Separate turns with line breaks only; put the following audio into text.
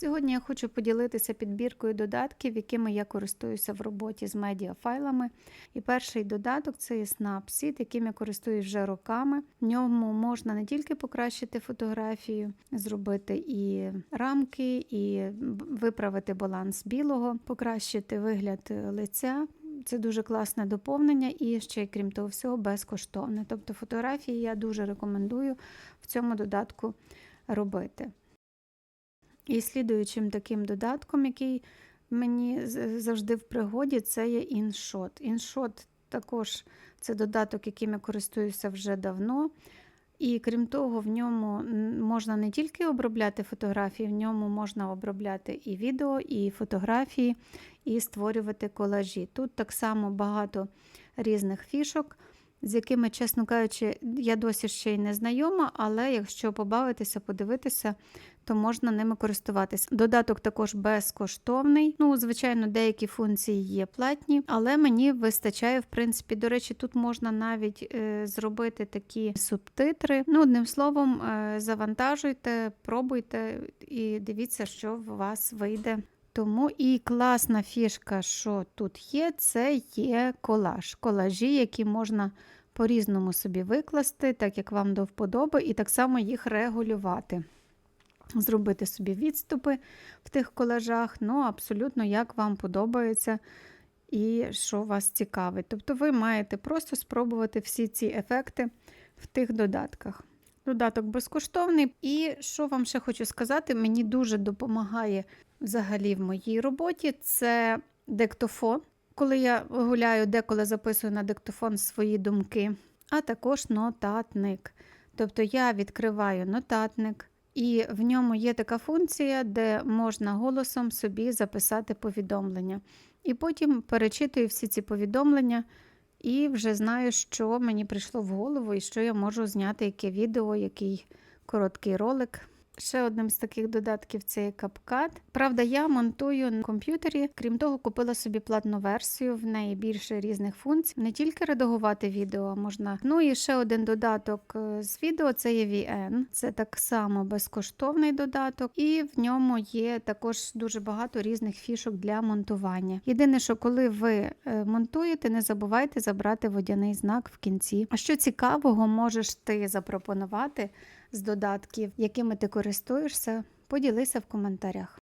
Сьогодні я хочу поділитися підбіркою додатків, якими я користуюся в роботі з медіафайлами. І перший додаток це є Snapseed, яким я користуюсь вже роками. В ньому можна не тільки покращити фотографію, зробити і рамки, і виправити баланс білого, покращити вигляд лиця. Це дуже класне доповнення і ще, крім того, всього, безкоштовне. Тобто фотографії я дуже рекомендую в цьому додатку робити. І слідуючим таким додатком, який мені завжди в пригоді, це є InShot. InShot також це додаток, яким я користуюся вже давно. І крім того, в ньому можна не тільки обробляти фотографії, в ньому можна обробляти і відео, і фотографії, і створювати колажі. Тут так само багато різних фішок, з якими, чесно кажучи, я досі ще й не знайома, але якщо побавитися, подивитися, то можна ними користуватися. Додаток також безкоштовний. Ну, звичайно, деякі функції є платні, але мені вистачає, в принципі, до речі, тут можна навіть е, зробити такі субтитри. Ну, одним словом, е, завантажуйте, пробуйте і дивіться, що в вас вийде. Тому і класна фішка, що тут є, це є колаж. Колажі, які можна по-різному собі викласти, так як вам до вподоби, і так само їх регулювати. Зробити собі відступи в тих колажах, ну, абсолютно як вам подобається і що вас цікавить. Тобто ви маєте просто спробувати всі ці ефекти в тих додатках. Додаток безкоштовний. І що вам ще хочу сказати, мені дуже допомагає взагалі в моїй роботі це диктофон. Коли я гуляю, деколи записую на диктофон свої думки, а також нотатник. Тобто я відкриваю нотатник, і в ньому є така функція, де можна голосом собі записати повідомлення. І потім перечитую всі ці повідомлення і вже знаю, що мені прийшло в голову, і що я можу зняти яке відео, який короткий ролик. Ще одним з таких додатків це є CapCut. Правда, я монтую на комп'ютері. Крім того, купила собі платну версію, в неї більше різних функцій. Не тільки редагувати відео можна. Ну і ще один додаток е, з відео це є VN. Це так само безкоштовний додаток, і в ньому є також дуже багато різних фішок для монтування. Єдине, що коли ви е, монтуєте, не забувайте забрати водяний знак в кінці. А що цікавого можеш ти запропонувати? з додатків, якими ти користуєшся, поділися в коментарях.